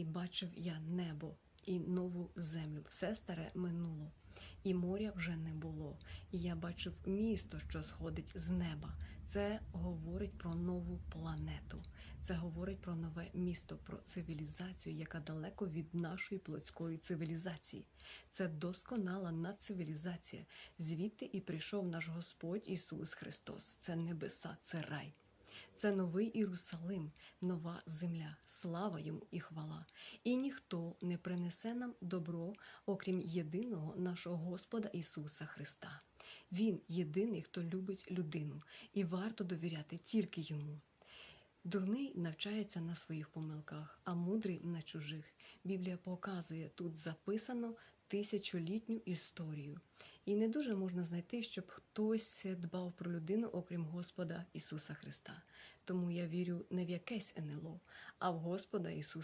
і бачив я небо і нову землю. Все старе минуло, і моря вже не було. І я бачив місто, що сходить з неба. Це говорить про нову планету. Це говорить про нове місто, про цивілізацію, яка далеко від нашої плотської цивілізації. Це досконала надцивілізація. Звідти і прийшов наш Господь Ісус Христос. Це небеса, це рай. Це новий Єрусалим, нова земля, слава йому і хвала. І ніхто не принесе нам добро, окрім єдиного нашого Господа Ісуса Христа. Він єдиний, хто любить людину, і варто довіряти тільки йому. Дурний навчається на своїх помилках, а мудрий на чужих. Біблія показує тут записано тисячолітню історію. І не дуже можна знайти, щоб хтось дбав про людину, окрім Господа Ісуса Христа. Тому я вірю не в якесь НЛО, а в Господа Ісуса